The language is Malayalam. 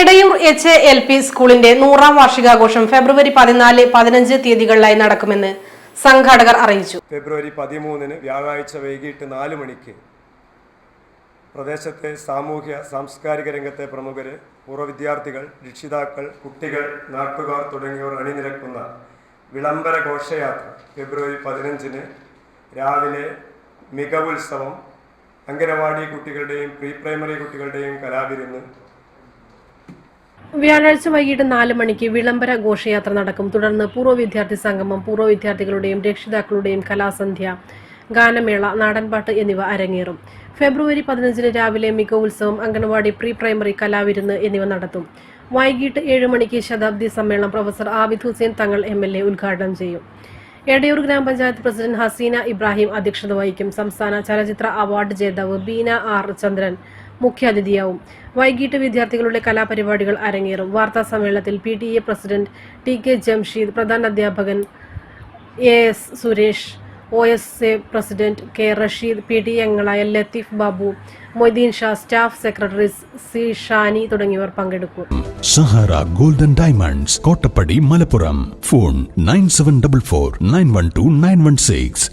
എടയൂർ എച്ച് എൽ പി സ്കൂളിന്റെ നൂറാം വാർഷികാഘോഷം ഫെബ്രുവരി പതിനാല് പതിനഞ്ച് തീയതികളിലായി നടക്കുമെന്ന് സംഘാടകർ അറിയിച്ചു. ഫെബ്രുവരി പതിമൂന്നിന് വ്യാഴാഴ്ച വൈകിട്ട് നാല് മണിക്ക് പ്രദേശത്തെ സാമൂഹ്യ സാംസ്കാരിക രംഗത്തെ പ്രമുഖര് പൂർവ വിദ്യാർത്ഥികൾ രക്ഷിതാക്കൾ കുട്ടികൾ നാട്ടുകാർ തുടങ്ങിയവർ അണിനിരക്കുന്ന വിളംബര ഘോഷയാത്ര ഫെബ്രുവരി പതിനഞ്ചിന് രാവിലെ മികവുത്സവം അംഗനവാടി കുട്ടികളുടെയും പ്രീ പ്രൈമറി കുട്ടികളുടെയും കലാവിരുന്ന് വ്യാഴാഴ്ച വൈകിട്ട് നാല് മണിക്ക് വിളംബര ഘോഷയാത്ര നടക്കും. തുടർന്ന് പൂർവ വിദ്യാർത്ഥി സംഗമം പൂർവ വിദ്യാർത്ഥികളുടെയും രക്ഷിതാക്കളുടെയും കലാസന്ധ്യ ഗാനമേള നാടൻപാട്ട് എന്നിവ അരങ്ങേറും. ഫെബ്രുവരി പതിനഞ്ചിന് രാവിലെ മികവുത്സവം അംഗൻവാടി പ്രീ പ്രൈമറി കലാവിരുന്ന് എന്നിവ നടത്തും. വൈകിട്ട് ഏഴ് മണിക്ക് ശതാബ്ദി സമ്മേളനം professor Abid Hussain Thangal M L A ഉദ്ഘാടനം ചെയ്യും. എടയൂർ ഗ്രാമപഞ്ചായത്ത് പ്രസിഡന്റ് ഹസീന ഇബ്രാഹിം അധ്യക്ഷത വഹിക്കും. സംസ്ഥാന ചലച്ചിത്ര അവാർഡ് ജേതാവ് ബീന ആർ ചന്ദ്രൻ മുഖ്യാതിഥിയാവും. വൈകിട്ട് വിദ്യാർത്ഥികളുടെ കലാപരിപാടികൾ അരങ്ങേറും. വാർത്താ സമ്മേളനത്തിൽ P T A president T K Jamsheed പ്രധാന അധ്യാപകൻ A S Suresh O S A president K Rasheed P T അംഗങ്ങളായ Latheef Babu Moideen Shah staff secretary C Shani തുടങ്ങിയവർ പങ്കെടുക്കും. Sahara golden diamonds Kottappadi Malappuram. Phone nine seven double four nine one two nine one six.